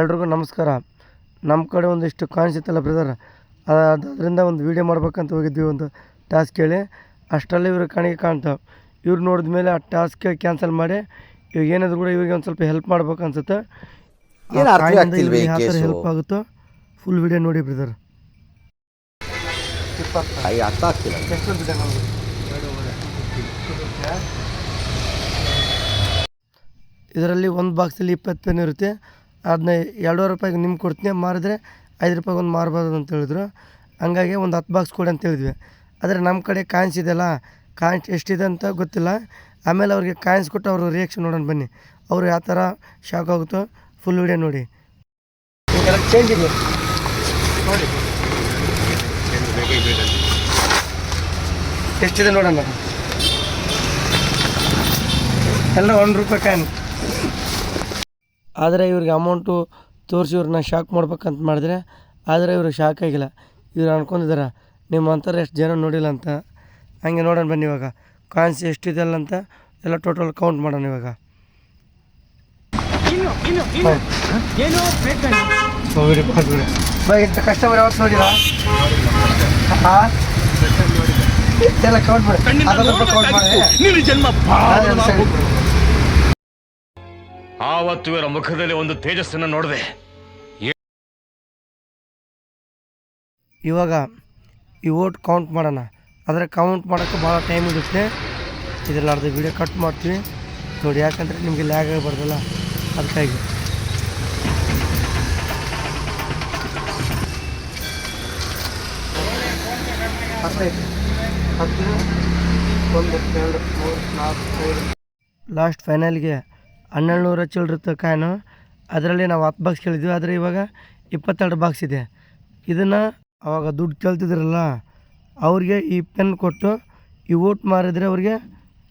ಎಲ್ರಿಗೂ ನಮಸ್ಕಾರ. ನಮ್ಮ ಕಡೆ ಒಂದಿಷ್ಟು ಕಾಣಿಸುತ್ತಲ್ಲ ಬ್ರದರ್ ಅದರಿಂದ ಒಂದು ವೀಡಿಯೋ ಮಾಡ್ಬೇಕಂತ ಹೋಗಿದ್ವಿ ಒಂದು ಟಾಸ್ಕ್ ಹೇಳಿ. ಅಷ್ಟರಲ್ಲಿ ಇವ್ರ ಕಾಣಿಗೆ ಕಾಣ್ತಾವೆ ಇವ್ರು ನೋಡಿದ ಮೇಲೆ ಆ ಟಾಸ್ಕ್ ಕ್ಯಾನ್ಸಲ್ ಮಾಡಿ ಇವಾಗ ಏನಾದರೂ ಕೂಡ ಇವ್ರಿಗೆ ಒಂದು ಸ್ವಲ್ಪ ಹೆಲ್ಪ್ ಮಾಡ್ಬೇಕು ಅನ್ಸುತ್ತೆ. ಯಾವ ಥರ ಹೆಲ್ಪ್ ಆಗುತ್ತೋ ಫುಲ್ ವೀಡಿಯೋ ನೋಡಿ ಬ್ರದರ್ ಅಯ್ಯ ಅರ್ಥ ಆಗ್ತಿಲ್ಲ. ಇದರಲ್ಲಿ ಒಂದು ಬಾಕ್ಸಲ್ಲಿ ಇಪ್ಪತ್ತು ಪೆನ್ ಇರುತ್ತೆ. ಅದನ್ನ ಎರಡುವರೆ ರೂಪಾಯಿಗೆ ನಿಮ್ಗೆ ಕೊಡ್ತೀನಿ ಮಾರಿದ್ರೆ ಐದು ರೂಪಾಯಿಗೆ ಒಂದು ಮಾರ್ಬೋದು ಅಂತ ಹೇಳಿದ್ರು. ಹಂಗಾಗಿ ಒಂದು ಹತ್ತು ಬಾಕ್ಸ್ ಕೊಡಿ ಅಂತ ಹೇಳಿದ್ವಿ. ಆದರೆ ನಮ್ಮ ಕಡೆ ಕಾಯಿನ್ಸ್ ಇದೆಯಲ್ಲ ಕಾಯಿನ್ಸ್ ಎಷ್ಟಿದೆ ಅಂತ ಗೊತ್ತಿಲ್ಲ. ಆಮೇಲೆ ಅವ್ರಿಗೆ ಕಾಯಿನ್ಸ್ ಕೊಟ್ಟು ಅವರು ರಿಯಾಕ್ಷನ್ ನೋಡೋಣ ಬನ್ನಿ. ಅವರು ಯಾವ ಥರ ಶಾಕ್ ಆಗುತ್ತೋ ಫುಲ್ ವಿಡಿಯೋ ನೋಡಿ. ಚೇಂಜ್ ಇದೆ ನೋಡಿ ಎಷ್ಟಿದೆ ನೋಡೋಣ. ಎಲ್ಲ ಒಂದು ರೂಪಾಯಿ ಕಾಯಿನ್ ಆದರೆ ಇವ್ರಿಗೆ ಅಮೌಂಟು ತೋರಿಸಿ ಇವ್ರನ್ನ ಶಾಕ್ ಮಾಡ್ಬೇಕಂತ ಮಾಡಿದ್ರೆ ಆದರೆ ಇವರು ಶಾಕ್ ಆಗಿಲ್ಲ. ಇವ್ರು ಅನ್ಕೊಂಡಿದ್ದಾರೆ ನಿಮ್ಮ ಅಂತಾರೆ ಎಷ್ಟು ಜನ ನೋಡಿಲ್ಲ ಅಂತ. ಹಂಗೆ ನೋಡೋಣ ಬನ್ನಿ ಇವಾಗ. ಕಾಯಿನ್ಸ್ ಎಷ್ಟಿದೆಯಲ್ಲ ಅಂತ ಎಲ್ಲ ಟೋಟಲ್ ಕೌಂಟ್ ಮಾಡೋಣ ಇವಾಗ. ಇಂಥ ಕಸ್ಟಮರ್ ಯಾವತ್ತು ನೋಡಿಲ್ಲ? ಎಲ್ಲ ಕೌಂಟ್ ಮಾಡಿ. ಕೌಂಟ್ ಮಾಡಿ. ಆವತ್ತು ಇವರ ಮುಖದಲ್ಲಿ ಒಂದು ತೇಜಸ್ಸನ್ನು ನೋಡಿದೆ. ಇವಾಗ ಈ ಓಟ್ ಕೌಂಟ್ ಮಾಡೋಣ. ಆದರೆ ಕೌಂಟ್ ಮಾಡೋಕ್ಕೆ ಭಾಳ ಟೈಮ್ ಇರುತ್ತೆ ಇದರಲ್ಲಿ ಅರ್ಧ ವಿಡಿಯೋ ಕಟ್ ಮಾಡ್ತೀವಿ. ನೋಡಿ, ಯಾಕಂದರೆ ನಿಮಗೆ ಲ್ಯಾಗ್ ಆಗಬಾರ್ದಲ್ಲ, ಅದಕ್ಕಾಗಿ. ಒಂದು, ಎರಡು ಲಾಸ್ಟ್ ಫೈನಲ್ಗೆ ಹನ್ನೆರಡು ನೂರ ಇತ್ತು ಕಾಯ್ನು ಅದರಲ್ಲಿ ನಾವು ಹತ್ತು ಬಾಕ್ಸ್ ಕೇಳಿದ್ವಿ, ಆದರೆ ಇವಾಗ ಇಪ್ಪತ್ತೆರಡು ಬಾಕ್ಸ್ ಇದೆ. ಇದನ್ನು ಅವಾಗ ದುಡ್ಡು ಕೇಳ್ತಿದ್ರಲ್ಲ, ಅವ್ರಿಗೆ ಈ ಪೆನ್ ಕೊಟ್ಟು ಈ ಓಟ್ ಮಾರಿದರೆ ಅವ್ರಿಗೆ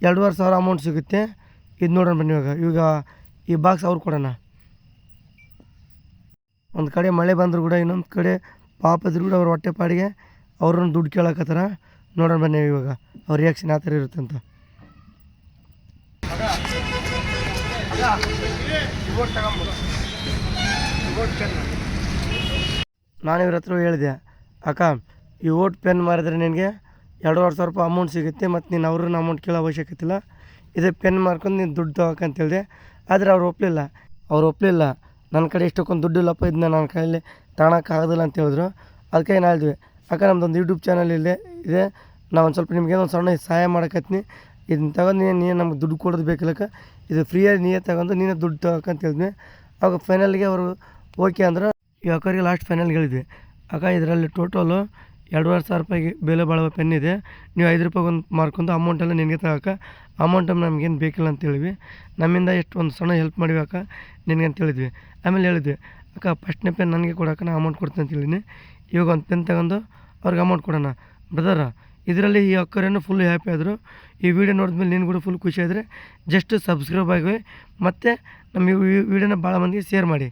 ಎರಡೂವರೆ ಸಾವಿರ ಅಮೌಂಟ್ ಸಿಗುತ್ತೆ. ಇದು ನೋಡೋಣ ಬನ್ನಿ ಇವಾಗ. ಇವಾಗ ಈ ಬಾಕ್ಸ್ ಅವ್ರು ಕೊಡೋಣ. ಒಂದು ಕಡೆ ಮಳೆ ಬಂದರೂ ಕೂಡ, ಇನ್ನೊಂದು ಕಡೆ ಪಾಪ ಇದ್ರು ಕೂಡ ಅವ್ರ ಹೊಟ್ಟೆ ಪಾಡಿಗೆ ಅವ್ರನ್ನ ದುಡ್ಡು ಕೇಳಕತ್ತಾರ ನೋಡೋಣ ಬನ್ನಿ ಇವಾಗ, ಅವ್ರ ರಿಯಾಕ್ಷನ್ ಆ ಥರ ಇರುತ್ತೆ ನಾನು ಇವ್ರ ಹತ್ರ ಹೇಳಿದೆ, ಅಕ್ಕ, ಈ ಓಟ್ ಪೆನ್ ಮಾರಿದ್ರೆ ನಿನಗೆ ಎರಡೂವರೆ ಸಾವಿರ ರೂಪಾಯಿ ಅಮೌಂಟ್ ಸಿಗುತ್ತೆ ಮತ್ತು ನೀನು ಅವ್ರನ್ನ ಅಮೌಂಟ್ ಕೇಳೋ ಅವಶ್ಯಕತೆ ಇಲ್ಲ. ಇದೇ ಪೆನ್ ಮಾರ್ಕೊಂಡು ನೀನು ದುಡ್ಡು ತಗೋಕಂತ ಹೇಳಿದೆ. ಆದರೆ ಅವ್ರು ಒಪ್ಪಲಿಲ್ಲ ಅವ್ರು ಒಪ್ಪಲಿಲ್ಲ ನನ್ನ ಕಡೆ ಇಷ್ಟಕ್ಕೊಂದು ದುಡ್ಡು ಇಲ್ಲಪ್ಪ ಇದನ್ನ ನನ್ನ ಕೈಯಲ್ಲಿ ತಗೊಳಕ್ಕಾಗೋದಿಲ್ಲ ಅಂತ ಹೇಳಿದ್ರು. ಅದಕ್ಕೆ ನಾಳಿದ್ವಿ ಅಕ್ಕ ನಮ್ಮದೊಂದು ಯೂಟ್ಯೂಬ್ ಚಾನಲ್ ಇಲ್ಲೇ ಇದೆ. ನಾವು ಒಂದು ಸ್ವಲ್ಪ ಒಂದು ಸಣ್ಣ ಸಹಾಯ ಮಾಡಕತ್ತೀನಿ ಇದನ್ನ ತಗೊಂಡು ನೀನು ನೀನು ನಮ್ಗೆ ದುಡ್ಡು ಕೊಡೋದು ಬೇಕಿಲ್ಲಕ್ಕ. ಇದು ಫ್ರೀಯಾಗಿ ನೀನೇ ತಗೊಂಡು ನೀನೇ ದುಡ್ಡು ತಗೋಕಂತ ಹೇಳಿದ್ವಿ. ಆಗ ಫೈನಲ್ಗೆ ಅವರು ಓಕೆ ಅಂದ್ರೆ. ಯಾಕರಿಗೆ ಲಾಸ್ಟ್ ಫೈನಲ್ಗೆ ಹೇಳಿದ್ವಿ. ಅಕ್ಕ, ಇದರಲ್ಲಿ ಟೋಟಲು ಎರಡುವರೆ ಸಾವಿರ ರೂಪಾಯಿಗೆ ಬೆಲೆ ಬಾಳುವ ಪೆನ್ ಇದೆ. ನೀವು ಐದು ರೂಪಾಯಿ ಒಂದು ಮಾರ್ಕೊಂಡು ಅಮೌಂಟೆಲ್ಲ ನಿನಗೆ ತಗೋಕ. ಅಮೌಂಟ್ ನಮಗೇನು ಬೇಕಿಲ್ಲ ಅಂತ ಹೇಳಿದ್ವಿ. ನಮ್ಮಿಂದ ಎಷ್ಟು ಒಂದು ಸಣ್ಣ ಹೆಲ್ಪ್ ಮಾಡಿವಿ ಅಕ್ಕ ನಿನಗೆ ಅಂತ ಹೇಳಿದ್ವಿ. ಆಮೇಲೆ ಹೇಳಿದ್ವಿ, ಅಕ್ಕ ಫಸ್ಟ್ನೇ ಪೆನ್ ನನಗೆ ಕೊಡೋಕೆ ನಾನು ಅಮೌಂಟ್ ಕೊಡ್ತೀನಿ ಅಂತ ಹೇಳಿನಿ ಇವಾಗ ಒಂದು ಪೆನ್ ತಗೊಂಡು ಅವ್ರಿಗೆ ಅಮೌಂಟ್ ಕೊಡೋಣ. ಬ್ರದರ ಇದರಲ್ಲಿ ಈ ಅಕ್ಕರೇನು ಫುಲ್ ಹ್ಯಾಪಿ ಆದರು. ಈ ವಿಡಿಯೋ ನೋಡಿದ್ಮೇಲೆ ನೀನು ಕೂಡ ಫುಲ್ ಖುಷಿ ಆದರೆ ಜಸ್ಟ್ ಸಬ್ಸ್ಕ್ರೈಬ್ ಆಗಿ ಮತ್ತು ನಮ್ಮ ಈ ವಿಡಿಯೋನ ಭಾಳ ಮಂದಿಗೆ ಶೇರ್ ಮಾಡಿ.